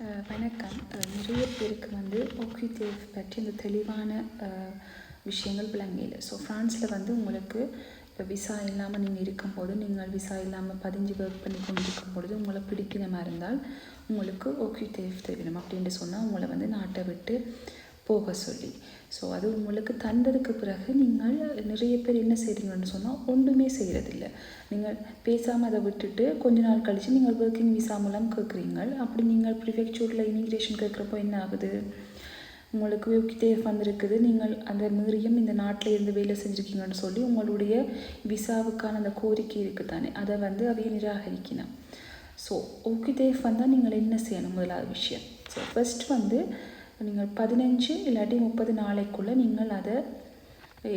வணக்கம். நிறைய பேருக்கு வந்து ஓகே பற்றி அந்த தெளிவான விஷயங்கள் விளங்கல ஸோ ஃப்ரான்ஸில் வந்து உங்களுக்கு இப்போ விசா இல்லாமல் நீங்கள் இருக்கும்போது நீங்கள் விசா இல்லாமல் பதிஞ்சு ஒர்க் பண்ணி கொண்டு இருக்கும் பொழுது உங்களை பிடிக்கணுமா இருந்தால் உங்களுக்கு ஓகே தெரியணும் அப்படின்ட்டு சொன்னால் உங்களை வந்து நாட்டை விட்டு போக சொல்லி. ஸோ அது உங்களுக்கு தந்ததுக்கு பிறகு நீங்கள் நிறைய பேர் என்ன செய்கிறீங்கன்னு சொன்னால் ஒன்றுமே செய்கிறதில்ல நீங்கள் பேசாமல் அதை விட்டுட்டு கொஞ்ச நாள் கழித்து நீங்கள் ஒர்க்கிங் விசா மூலம் கேட்குறீங்க அப்படி நீங்கள் ப்ரிஃபெக்சூரில் இமிக்ரேஷன் கேட்குறப்போ என்ன ஆகுது? உங்களுக்கு யூகிதேஃப் வந்திருக்குது. நீங்கள் அந்த மீறியும் இந்த நாட்டில் இருந்து வேலை செஞ்சுருக்கீங்கன்னு சொல்லி உங்களுடைய விசாவுக்கான அந்த கோரிக்கை இருக்குது தானே அதை வந்து அவையை நிராகரிக்கணும் ஸோ ஓகேதேஃப் வந்தால் நீங்கள் என்ன செய்யணும் முதலாவது விஷயம்? ஸோ ஃபஸ்ட் வந்து நீங்கள் பதினஞ்சு இல்லாட்டி முப்பது நாளைக்குள்ளே நீங்கள் அதை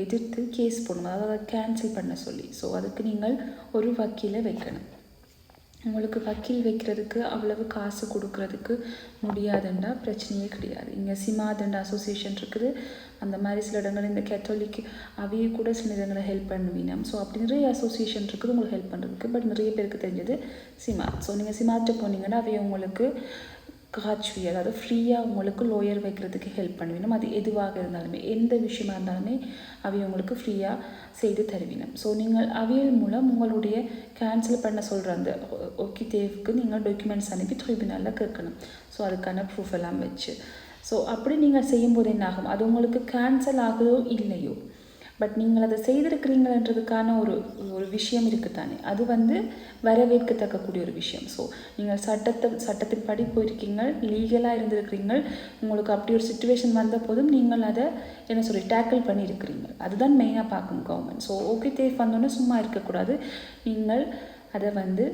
எதிர்த்து கேஸ் போடணும். அதாவது அதை கேன்சல் பண்ண சொல்லி. ஸோ அதுக்கு நீங்கள் ஒரு வக்கீலை வைக்கணும். உங்களுக்கு வக்கீல் வைக்கிறதுக்கு அவ்வளவு காசு கொடுக்கறதுக்கு முடியாதுண்டா பிரச்சனையே கிடையாது. இங்கே சிமாதண்டா அசோசியேஷன் இருக்குது. அந்த மாதிரி சில இடங்கள் இந்த கேத்தோலிக் அவையே கூட சில இடங்களை ஹெல்ப் பண்ணுவீங்க. ஸோ அப்படி நிறைய அசோசியேஷன் இருக்குது உங்களுக்கு ஹெல்ப் பண்ணுறதுக்கு பட் நிறைய பேருக்கு தெரிஞ்சது சிமாத் ஸோ நீங்கள் சிமார்ட்ட போனீங்கன்னா அவைய உங்களுக்கு காட்சி அதாவது ஃப்ரீயாக உங்களுக்கு லோயர் வைக்கிறதுக்கு ஹெல்ப் பண்ணுவீனம் அது எதுவாக இருந்தாலுமே எந்த விஷயமா இருந்தாலுமே அவை உங்களுக்கு ஃப்ரீயாக செய்து தருவினும் ஸோ நீங்கள் அவியல் மூலம் உங்களுடைய கேன்சல் பண்ண சொல்கிற அந்த ஓகே தேவுக்கு நீங்கள் டாக்குமெண்ட்ஸ் அனுப்பி ட்ரிபியூனலில் கேட்கணும். ஸோ அதுக்கான ப்ரூஃப் எல்லாம் வச்சு. ஸோ அப்படி நீங்கள் செய்யும்போது என்ன ஆகும் அது உங்களுக்கு கேன்சல் ஆகுதோ இல்லையோ? பட் நீங்கள் அதை செய்திருக்கிறீங்கன்றதுக்கான ஒரு ஒரு விஷயம் இருக்குதானே? அது வந்து வரவேற்கத்தக்கக்கூடிய ஒரு விஷயம். ஸோ நீங்கள் சட்டத்தை சட்டத்தின் படி போயிருக்கீங்க லீகலாக இருந்திருக்கிறீங்க உங்களுக்கு அப்படி ஒரு சுச்சுவேஷன் வந்த போதும் நீங்கள் அதை என்ன சொல்லி டேக்கிள் பண்ணியிருக்கிறீங்க அதுதான் மெயினாக பார்க்கணும் கவர்மெண்ட் ஸோ ஓகே தேஃப் வந்தோன்னே சும்மா இருக்கக்கூடாது. நீங்கள் அதை வந்து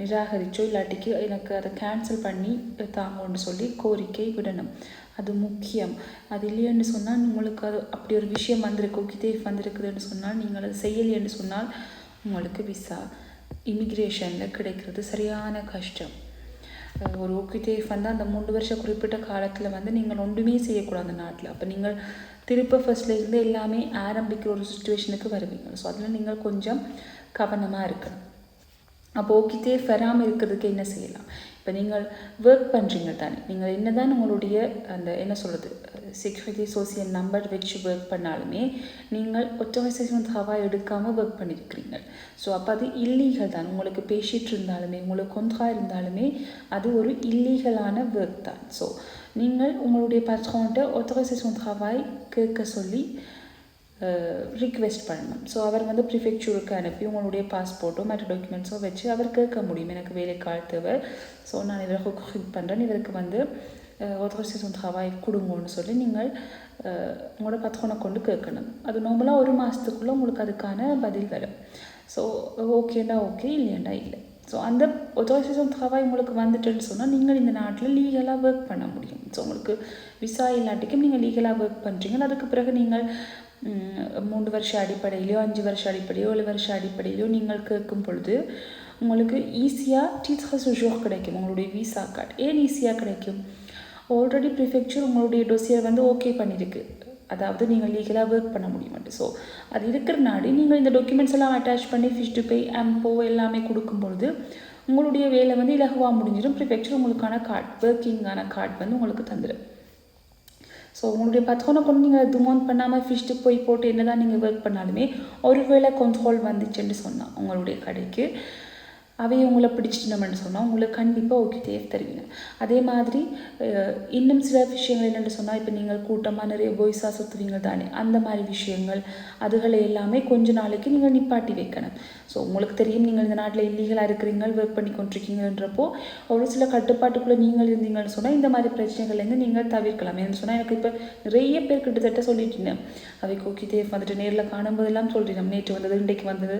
நிராகரிச்சோ இல்லாட்டிக்கு எனக்கு அதை கேன்சல் பண்ணி தாங்கன்னு சொல்லி கோரிக்கை விடணும். அது முக்கியம். அது இல்லையென்று சொன்னால் உங்களுக்கு அது அப்படி ஒரு விஷயம் வந்திருக்கு கிதேஃப் வந்திருக்குதுன்னு சொன்னால் நீங்கள் அதை செய்யலைன்னு சொன்னால் உங்களுக்கு விசா இமிக்ரேஷனில் கிடைக்கிறது சரியான கஷ்டம். ஒரு ஓகிதேஃப் வந்து அந்த மூன்று வருஷம் குறிப்பிட்ட காலத்தில் வந்து நீங்கள் ஒன்றுமே செய்யக்கூடாது அந்த நாட்டில். அப்போ நீங்கள் திருப்ப ஃபர்ஸ்ட்லேருந்து எல்லாமே ஆரம்பிக்கிற ஒரு சுச்சுவேஷனுக்கு வருவீங்க. ஸோ அதில் நீங்கள் கொஞ்சம் கவனமாக இருக்கணும். அப்போ ஓகே வராமல் இருக்கிறதுக்கு என்ன செய்யலாம்? இப்போ நீங்கள் ஒர்க் பண்ணுறீங்க தானே. நீங்கள் என்னதான் உங்களுடைய அந்த என்ன சொல்கிறது செக்யூரிட்டி சோசியல் நம்பர் வச்சு ஒர்க் பண்ணாலுமே நீங்கள் ஒட்டோமைசேஷன் தவா எடுக்காமல் ஒர்க் பண்ணியிருக்கிறீங்க ஸோ அப்போ அது இல்லீகல் தான். உங்களுக்கு பேசிகிட்டு இருந்தாலுமே உங்களுக்கு கொந்தா இருந்தாலுமே அது ஒரு இல்லீகலான ஒர்க் தான். ஸோ நீங்கள் உங்களுடைய பட்ரோன்ட்ட ஒட்டோமைசேஷன் தவாய் கேட்க சொல்லி ரிக்வெஸ்ட் பண்ணணும். ஸோ அவர் வந்து ப்ரிஃபெக்சூருக்கு அனுப்பி உங்களுடைய பாஸ்போர்ட்டோ மற்ற டாக்குமெண்ட்ஸோ வச்சு அவர் கேட்க முடியும். எனக்கு வேலைக்கால் தேவை. ஸோ நான் இவருக்கு ஹெல்ப் பண்ணுறேன் இவருக்கு வந்து ஆத்தரைசேஷன் travail கொடுங்கன்னு சொல்லி நீங்கள் உங்களோட பத்திரனை கொண்டு கேட்கணும். அது நார்மலாக ஒரு மாதத்துக்குள்ளே உங்களுக்கு அதுக்கான பதில் வரும். ஸோ ஓகேண்டா ஓகே இல்லையாண்டா இல்லை. ஸோ அந்த ஆத்தரைசேஷன் travail உங்களுக்கு வந்துட்டுன்னு சொன்னால் நீங்கள் இந்த நாட்டில் லீகலாக ஒர்க் பண்ண முடியும். ஸோ உங்களுக்கு விசா இல்லாட்டிக்கும் நீங்கள் லீகலாக ஒர்க் பண்ணுறீங்க அதுக்கு பிறகு நீங்கள் மூன்று வருஷ அடிப்படையிலையோ அஞ்சு வருஷ அடிப்படையோ ஏழு வருஷ அடிப்படையிலையோ நீங்கள் கேட்கும் பொழுது உங்களுக்கு ஈஸியாக டீச்சர் சுஜோர் கிடைக்கும் உங்களுடைய விசா கார்டு ஏன் ஈஸியாக கிடைக்கும் ஆல்ரெடி ப்ரிஃபெக்சர் உங்களுடைய டொசியர் வந்து ஓகே பண்ணியிருக்கு அதாவது நீங்கள் லீகலாக ஒர்க் பண்ண முடியும் ஸோ அது இருக்கிற நாடு நீங்கள் இந்த டாக்குமெண்ட்ஸ் எல்லாம் அட்டாச் பண்ணி ஃபிஷ் டு பே அம்போ எல்லாமே கொடுக்கும்பொழுது உங்களுடைய வேலை வந்து இலகுவாக முடிஞ்சிடும் ப்ரிஃபெக்சர் உங்களுக்கான கார்டு ஒர்க்கிங்கான கார்டு வந்து உங்களுக்கு தந்துடும் ஸோ உங்களுடைய பத்தோனை கொண்டு நீங்கள் துமோன் பண்ணாமல் ஃபிஷ்டு போய் போட்டு என்ன தான் நீங்கள் ஒர்க் பண்ணாலுமே ஒருவேளை ஹோல் வந்துச்சுன்னு சொன்னால் உங்களுடைய கடைக்கு. அவை உங்களை பிடிச்சிட்டோம்னு சொன்னால் உங்களுக்கு கண்டிப்பாக ஓகே தேவை தருவீங்க. அதே மாதிரி இன்னும் சில விஷயங்கள் என்னென்னு சொன்னால் இப்போ நீங்கள் கூட்டமாக நிறைய பாய்ஸாக சுற்றுவீங்க தானே அந்த மாதிரி விஷயங்கள் அதுகளை எல்லாமே கொஞ்ச நாளைக்கு நீங்கள் நிப்பாட்டி வைக்கணும். ஸோ உங்களுக்கு தெரியும் நீங்கள் இந்த நாட்டில் இல்லீகலாக இருக்கிறீங்க ஒர்க் பண்ணி கொண்டிருக்கீங்கன்றப்போ ஒரு சில கட்டுப்பாட்டுக்குள்ளே நீங்கள் இருந்தீங்கன்னு சொன்னால் இந்த மாதிரி பிரச்சனைகள்லேருந்து நீங்கள் தவிர்க்கலாம். ஏன்னு சொன்னால் எனக்கு இப்போ நிறைய பேர் கிட்டத்தட்ட சொல்லிட்டீங்க. அவை கோக்கி தேவ் வந்துட்டு நேரில் காணும்போதெல்லாம் சொல்கிறேன் நேற்று வந்தது இன்றைக்கு வந்தது.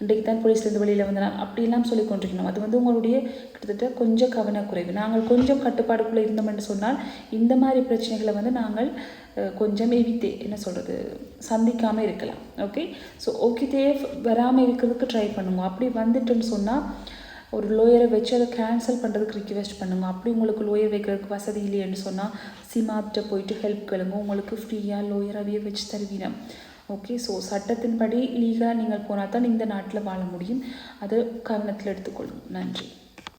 இன்றைக்கு தான் போலீஸ்லேருந்து வெளியில் வந்தேன் அப்படிலாம் சொல்லி கொண்டிருக்கணும். அது வந்து உங்களுடைய கிட்டத்தட்ட கொஞ்சம் கவனக்குறைவு. நாங்கள் கொஞ்சம் கட்டுப்பாடுக்குள்ளே இருந்தோம்னு சொன்னால் இந்த மாதிரி பிரச்சனைகளை வந்து நாங்கள் கொஞ்சம் எவித்தே என்ன சொல்கிறது சந்திக்காமல் இருக்கலாம். ஓகே ஸோ ஓகே தேவ் வராமல் இருக்கிறதுக்கு ட்ரை பண்ணுங்க. அப்படி வந்துட்டுன்னு சொன்னால் ஒரு லோயரை வச்சு அதை கேன்சல் பண்ணுறதுக்கு ரிக்வெஸ்ட் பண்ணுங்க. அப்படி உங்களுக்கு லோயர் வைக்கிறதுக்கு வசதி இல்லையேன்னு சொன்னால் சிமாப்ட போயிட்டு ஹெல்ப் கேளுங்க. உங்களுக்கு ஃப்ரீயாக லோயராகவே வச்சு தருவீங்க. ஓகே ஸோ சட்டத்தின்படி லீகலாக நீங்கள் போனால் தான் இந்த நாட்டில் வாழ முடியும். அதை கவனத்தில் எடுத்துக்கொள்ளும். நன்றி.